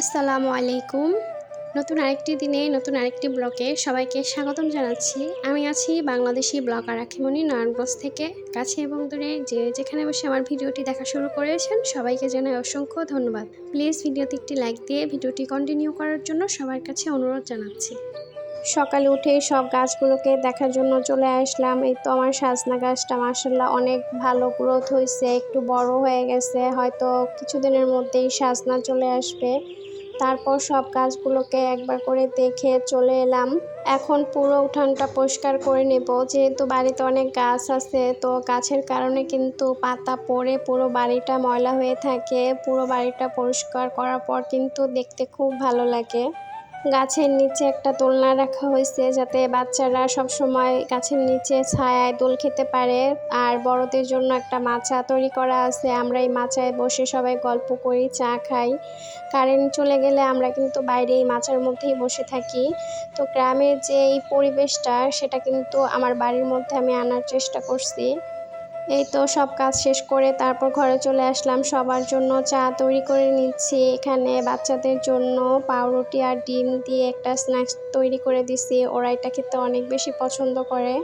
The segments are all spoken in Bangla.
আসসালামু আলাইকুম। নতুন আরেকটি দিনে, নতুন আরেকটি ব্লকে সবাইকে স্বাগতম জানাচ্ছি। আমি আছি বাংলাদেশি ব্লগার আখিমণি নারায়ণগঞ্জ থেকে। কাছে এবং দূরে যে যেখানে বসে আমার ভিডিওটি দেখা শুরু করেছেন, সবাইকে জানাই অসংখ্য ধন্যবাদ। প্লিজ ভিডিওতে একটি লাইক দিয়ে ভিডিওটি কন্টিনিউ করার জন্য সবার কাছে অনুরোধ জানাচ্ছি। সকালে উঠে সব গাছগুলোকে দেখার জন্য চলে আসলাম। এই তো আমার সাজনা গাছটা মাসাল্লাহ অনেক ভালো গ্রোথ হয়েছে, একটু বড় হয়ে গেছে, হয়তো কিছুদিনের মধ্যেই সাজনা চলে আসবে। তারপর সব গাছগুলোকে একবার করে দেখে চলে এলাম। এখন পুরো উঠানটা পরিষ্কার করে নেব। যেহেতু বাড়িতে অনেক গাছ আছে, তো গাছের কারণে কিন্তু পাতা পড়ে পুরো বাড়িটা ময়লা হয়ে থাকে। পুরো বাড়িটা পরিষ্কার করার পর কিন্তু দেখতে খুব ভালো লাগে। গাছের নিচে একটা দোলনা রাখা হয়েছে যাতে বাচ্চারা সব সময় গাছের নিচে ছায়ায় দোল খেতে পারে। আর বড়দের জন্য একটা মাচা তৈরি করা আছে। আমরা এই মাচায় বসে সবাই গল্প করি, চা খাই। কারেন্ট চলে গেলে আমরা কিন্তু বাইরে এই মাচার মধ্যেই বসে থাকি। তো গ্রামের যে এই পরিবেশটা, সেটা কিন্তু আমার বাড়ির মধ্যে আমি আনার চেষ্টা করছি। এই তো সব কাজ শেষ করে তারপর ঘরে চলে আসলাম। সবার জন্য চা তৈরি করে নিচ্ছি। এখানে বাচ্চাদের জন্য পাউরুটি আর ডিম দিয়ে একটা স্ন্যাক্স তৈরি করে দিছি। ওরা এটা খেতে অনেক বেশি পছন্দ করে।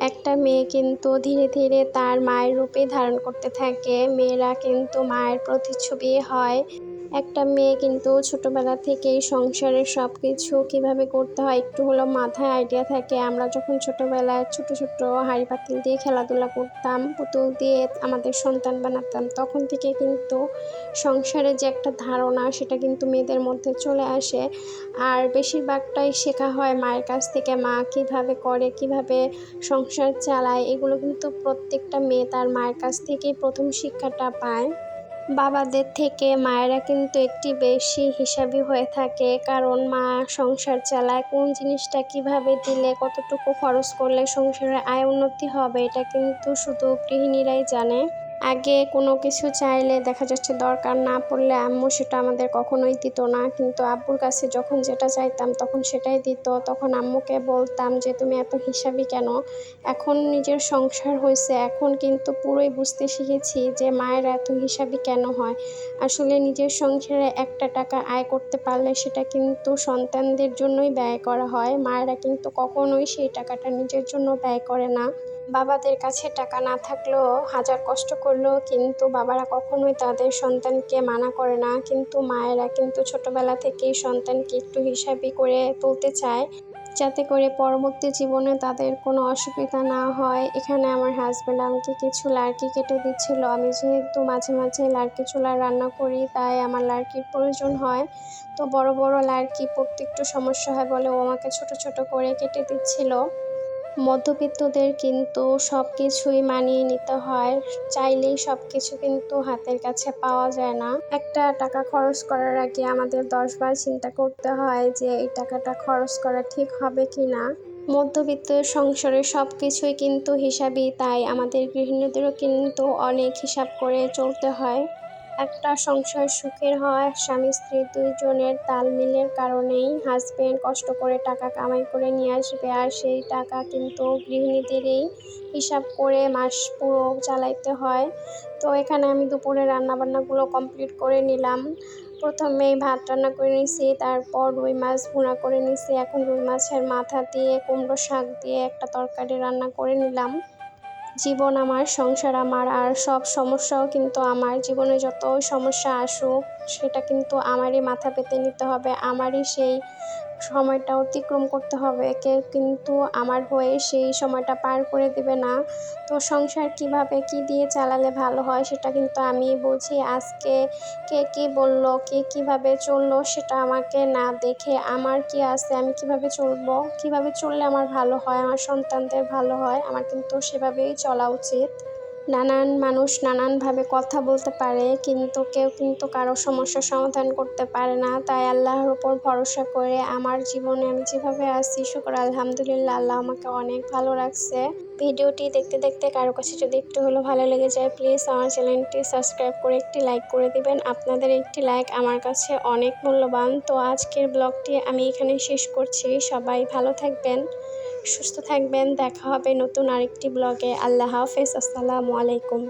একটা মেয়ে কিন্তু ধীরে ধীরে তার মায়ের রূপে ধারণ করতে থাকে। মেয়েরা কিন্তু মায়ের প্রতিচ্ছবি হয়। একটা মেয়ে কিন্তু ছোটবেলা থেকেই সংসারের সব কিছু কীভাবে করতে হয় একটু হলেও মাথায় আইডিয়া থাকে। আমরা যখন ছোটবেলায় ছোট ছোট হাঁড়ি পাতিল দিয়ে খেলাধুলা করতাম, পুতুল দিয়ে আমাদের সন্তান বানাতাম, তখন থেকে কিন্তু সংসারের যে একটা ধারণা সেটা কিন্তু মেয়েদের মধ্যে চলে আসে। আর বেশিরভাগটাই শেখা হয় মায়ের কাছ থেকে, মা কীভাবে করে, কীভাবে সংসার চালায়, এগুলো কিন্তু প্রত্যেকটা মেয়ে তার মায়ের কাছ থেকেই প্রথম শিক্ষাটা পায়। বাবাদের থেকে মায়েরা কিন্তু একটি বেশি হিসাবি হয়ে থাকে। কারণ মা সংসার চালায়, কোন জিনিসটা কীভাবে দিলে, কতটুকু খরচ করলে সংসারের আয় উন্নতি হবে, এটা কিন্তু শুধু গৃহিণীরাই জানে। আগে কোনো কিছু চাইলে দেখা যাচ্ছে দরকার না পড়লে আম্মু সেটা আমাদের কখনোই দিত না। কিন্তু আব্বুর কাছে যখন যেটা চাইতাম তখন সেটাই দিত। তখন আম্মুকে বলতাম যে, তুমি এত হিসাবি কেন? এখন নিজের সংসার হয়েছে। এখন কিন্তু পুরোই বুঝতে শিখেছি যে, মায়ের এত হিসাবি কেন হয়? আসলে নিজের সংসারে একটা টাকা আয় করতে পারলে সেটা কিন্তু সন্তানদের জন্যই ব্যয় করা হয়। মায়েরা কিন্তু কখনোই সেই টাকাটা নিজের জন্য ব্যয় করে না। বাবাদের কাছে টাকা না থাকলেও হাজার কষ্ট করলেও কিন্তু বাবারা কখনোই তাদের সন্তানকে মানা করে না। কিন্তু মায়েরা কিন্তু ছোটবেলা থেকেই সন্তানকে একটু হিসাবি করে তুলতে চায়, যাতে করে পরবর্তী জীবনে তাদের কোনো অসুবিধা না হয়। এখানে আমার হাজব্যান্ড আমাকে কিছু লার্কি কেটে দিচ্ছিল। আমি যেহেতু মাঝে মাঝে লার্কি চুলা রান্না করি, তাই আমার লার্কির প্রয়োজন হয়। তো বড় বড় লার্কি পড়তে একটু সমস্যা হয় বলে ও আমাকে ছোট ছোট করে কেটে দিচ্ছিল। মধ্যবিত্তদের কিন্তু সব কিছুই মানিয়ে নিতে হয়। চাইলেই সব কিছু কিন্তু হাতের কাছে পাওয়া যায় না। একটা টাকা খরচ করার আগে আমাদের দশবার চিন্তা করতে হয় যে, এই টাকাটা খরচ করা ঠিক হবে কি না মধ্যবিত্ত সংসারে সব কিছুই কিন্তু হিসাবই, তাই আমাদের গৃহিণীদেরও কিন্তু অনেক হিসাব করে চলতে হয়। একটা সংসার সুখের হয়, স্বামী, স্ত্রী দুইজনের তাল মিলের কারণেই হাজবেন্ড কষ্ট করে টাকা কামাই করে নিয়ে আসবে আর সেই টাকা কিন্তু গৃহিণীদেরই হিসাব করে মাস পুরো চালাইতে হয়। তো এখানে আমি দুপুরে রান্নাবান্নাগুলো কমপ্লিট করে নিলাম। প্রথমে ভাত রান্না করে নিছি তারপর রুই মাছ ভুনা করে নিছি এখন রুই মাছের মাথা দিয়ে, কুমড়ো শাক দিয়ে একটা তরকারি রান্না করে নিলাম। জীবন আমার সংসার আমার আর সব সমস্যাও কিন্তু আমার। জীবনে যত সমস্যা আসুক সেটা কিন্তু আমারই মাথা পেতে নিতে হবে, আমারই সেই সময়টা অতিক্রম করতে হবে, কেউ কিন্তু আমার হয়ে সেই সময়টা পার করে দেবে না। তো সংসার কীভাবে কি দিয়ে চালালে ভালো হয় সেটা কিন্তু আমি বুঝি, আজকে কে কী বলল, কে কীভাবে চলল সেটা আমাকে না দেখে আমার কি আছে, আমি কীভাবে চলবো, কীভাবে চললে আমার ভালো হয়, আমার সন্তানদের ভালো হয়, আমার কিন্তু সেভাবেই চলা উচিত। নানান মানুষ নানানভাবে কথা বলতে পারে, কিন্তু কেউ কিন্তু কারও সমস্যার সমাধান করতে পারে না। তাই আল্লাহর উপর ভরসা করে আমার জীবনে আমি যেভাবে আছি, শুকর আলহামদুলিল্লাহ, আল্লাহ আমাকে অনেক ভালো রাখছে। ভিডিওটি দেখতে দেখতে কারও কাছে যদি একটু হলো ভালো লেগে যায় প্লিজ আমার চ্যানেলটি সাবস্ক্রাইব করে একটি লাইক করে দিবেন। আপনাদের একটি লাইক আমার কাছে অনেক মূল্যবান। তো আজকের ব্লগটি আমি এখানে শেষ করছি। সবাই ভালো থাকবেন। সুস্থ থাকবেন দেখা হবে নতুন আরেকটি ব্লগে। আল্লাহ হাফেজ আসসালামু আলাইকুম।